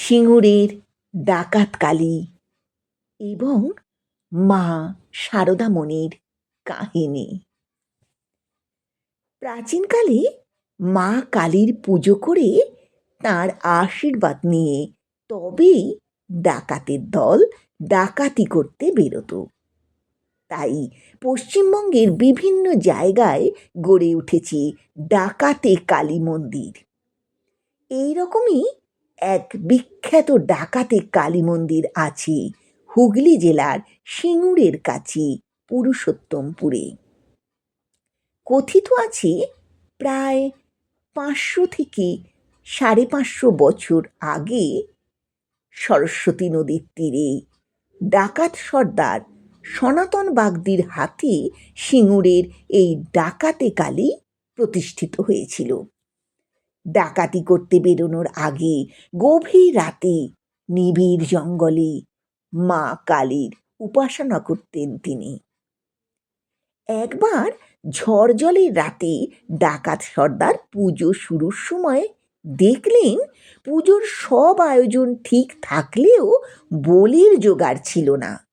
সিঙ্গুরের ডাকাত কালী এবং মা শারদামণির কাহিনী। প্রাচীনকালে মা কালীর পুজো করে তার আশীর্বাদ নিয়ে তবেই ডাকাতের দল ডাকাতি করতে বেরোতো। তাই পশ্চিমবঙ্গের বিভিন্ন জায়গায় গড়ে উঠেছে ডাকাতে কালী মন্দির। এই রকমই এক বিখ্যাত ডাকাতে কালী মন্দির আছে হুগলি জেলার সিঙ্গুরের কাছে, পুরুষোত্তমপুরে। কথিত আছে প্রায় পাঁচশো থেকে সাড়ে পাঁচশো বছর আগে সরস্বতী নদীর তীরে ডাকাত সর্দার সনাতন বাগদির হাতে সিঙ্গুরের এই ডাকাতে কালী প্রতিষ্ঠিত হয়েছিল। ডাকাতি করতে বেরোনোর আগে গভীর রাতে নিবিড় জঙ্গলে মা কালীর উপাসনা করতেন তিনি। একবার ঝড় জলের রাতে ডাকাত সর্দার পুজো শুরুর সময় দেখলেন পুজোর সব আয়োজন ঠিক থাকলেও বলির জোগাড় ছিল না।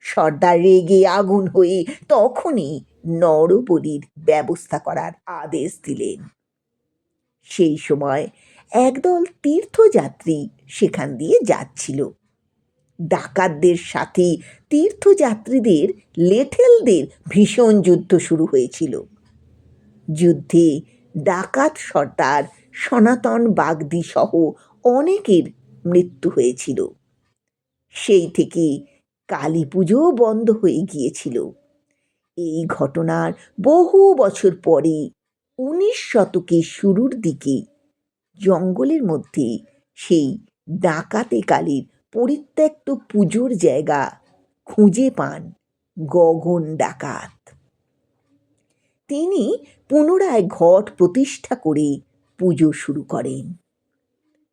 সর্দার রেগে আগুন হয়ে তখনই নরবলির ব্যবস্থা করার আদেশ দিলেন। সেই সময় একদল তীর্থযাত্রী সেখান দিয়ে যাচ্ছিল। ডাকাতদের সাথে তীর্থযাত্রীদের, লেঠেলদের ভীষণ যুদ্ধ শুরু হয়েছিল। যুদ্ধে ডাকাত সর্দার, সনাতন বাগদি সহ অনেকের মৃত্যু হয়েছিল। সেই থেকে কালী পুজো বন্ধ হয়ে গিয়েছিল। এই ঘটনার বহু বছর পরে উনিশ শতকের শুরুর দিকে জঙ্গলের মধ্যে সেই ডাকাতে কালীর পরিত্যক্ত পুজোর জায়গা খুঁজে পান গগন ডাকাত। তিনি পুনরায় ঘট প্রতিষ্ঠা করে পুজো শুরু করেন।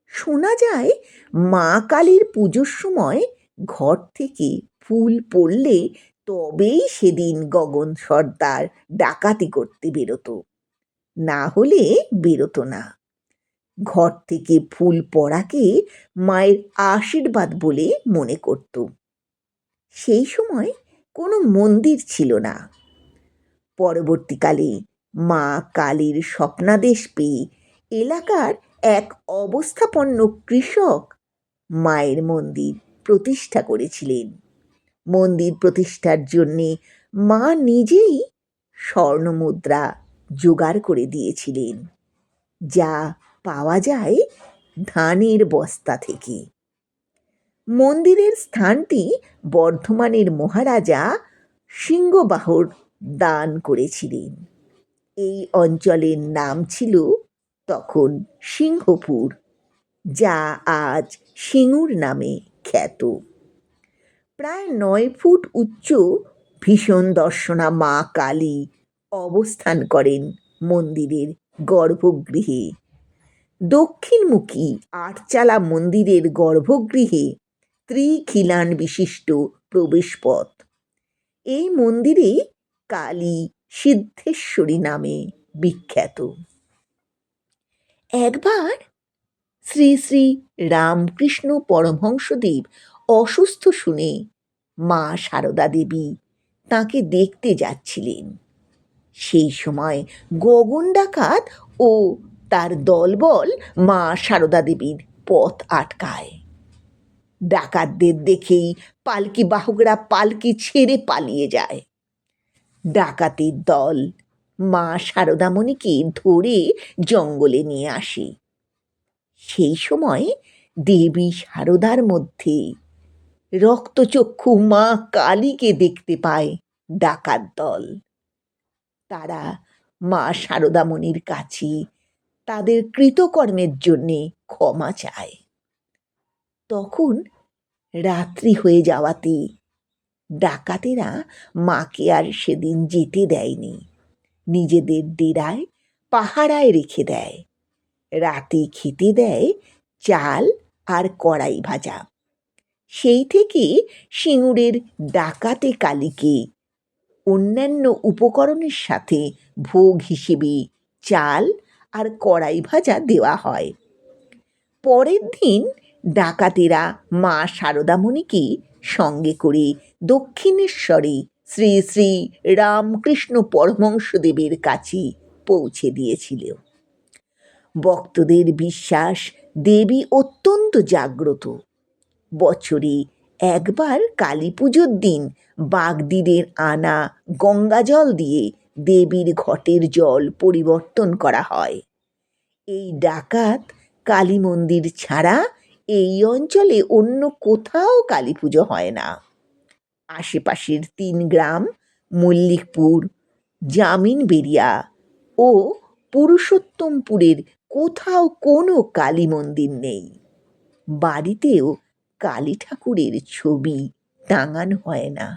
শোনা যায়, মা কালীর পুজোর সময় ঘর থেকে ফুল পড়লে তবেই সেদিন গগন সর্দার ডাকাতি করতে বেরোতো। না হলে বেরোতো না। ঘর থেকে ফুল পড়াকে মায়ের আশীর্বাদ বলে মনে করত। সেই সময় কোনো মন্দির ছিল না। পরবর্তীকালে মা কালীর স্বপ্নাদেশ পেয়ে এলাকার এক অবস্থাপন্ন কৃষক মায়ের মন্দির প্রতিষ্ঠা করেছিলেন। মন্দির প্রতিষ্ঠার জন্যে মা নিজেই স্বর্ণমুদ্রা জোগাড় করে দিয়েছিলেন। যা পাওয়া যায় ধানের বস্তা থেকে। মন্দিরের স্থানটি বর্ধমানের মহারাজা সিংহবাহর দান করেছিলেন। এই অঞ্চলের নাম ছিল তখন সিংহপুর, যা আজ সিঙ্গুর নামে খ্যাত। প্রায় নয় ফুট উচ্চ ভীষণ দর্শনা মা কালী অবস্থান করেন মন্দিরের গর্ভগৃহে। দক্ষিণমুখী আটচালা মন্দিরের গর্ভগৃহে ত্রিখিলান বিশিষ্ট প্রবেশপথ। এই মন্দিরে কালী সিদ্ধেশ্বরী নামে বিখ্যাত। একবার শ্রী শ্রী রামকৃষ্ণ পরমহংসদেব অসুস্থ শুনে মা সারদা দেবী তাকে দেখতে যাচ্ছিলেন। সেই সময় গগন ডাকাত ও তার দলবল মা সারদা দেবীর পথ আটকায়। ডাকাতদের দেখেই পালকি বাহকরা পালকি ছেড়ে পালিয়ে যায়। ডাকাতের দল মা সারদামণিকে ধরে জঙ্গলে নিয়ে আসে। সেই সময় দেবী সারদার মধ্যে রক্তচক্ষু মা কালীকে দেখতে পায় ডাকাত দল। তারা মা শারদামণির কাছে তাদের কৃতকর্মের জন্যে ক্ষমা চায়। তখন রাত্রি হয়ে যাওয়াতে ডাকাতেরা মাকে আর সেদিন যেতে দেয়নি। নিজেদের ডেরায় পাহারায় রেখে দেয়। রাতে খেতে দেয় চাল আর কড়াই ভাজা। সেই থেকে সিঙ্গুরের ডাকাতে কালীকে অন্যান্য উপকরণের সাথে ভোগ হিসেবে চাল আর কড়াই ভাজা দেওয়া হয়। পরের দিন ডাকাতেরা মা শারদামণিকে সঙ্গে করে দক্ষিণেশ্বরে শ্রী শ্রী রামকৃষ্ণ পরমহংসদেবের কাছে পৌঁছে দিয়েছিল। ভক্তদের বিশ্বাস দেবী অত্যন্ত জাগ্রত। বছরে একবার কালী পুজোর দিন বাগদিদের আনা গঙ্গাজল দিয়ে দেবীর ঘটের জল পরিবর্তন করা হয়। এই ডাকাত কালী মন্দির ছাড়া এই অঞ্চলে অন্য কোথাও কালী পুজো হয় না। আশেপাশের তিন গ্রাম মল্লিকপুর জামিনবেরিয়া ও পুরুষোত্তমপুরের কোথাও কোনো কালী মন্দির নেই। বাড়িতেও কালী ঠাকুরের ছবি টাঙানো হয় না।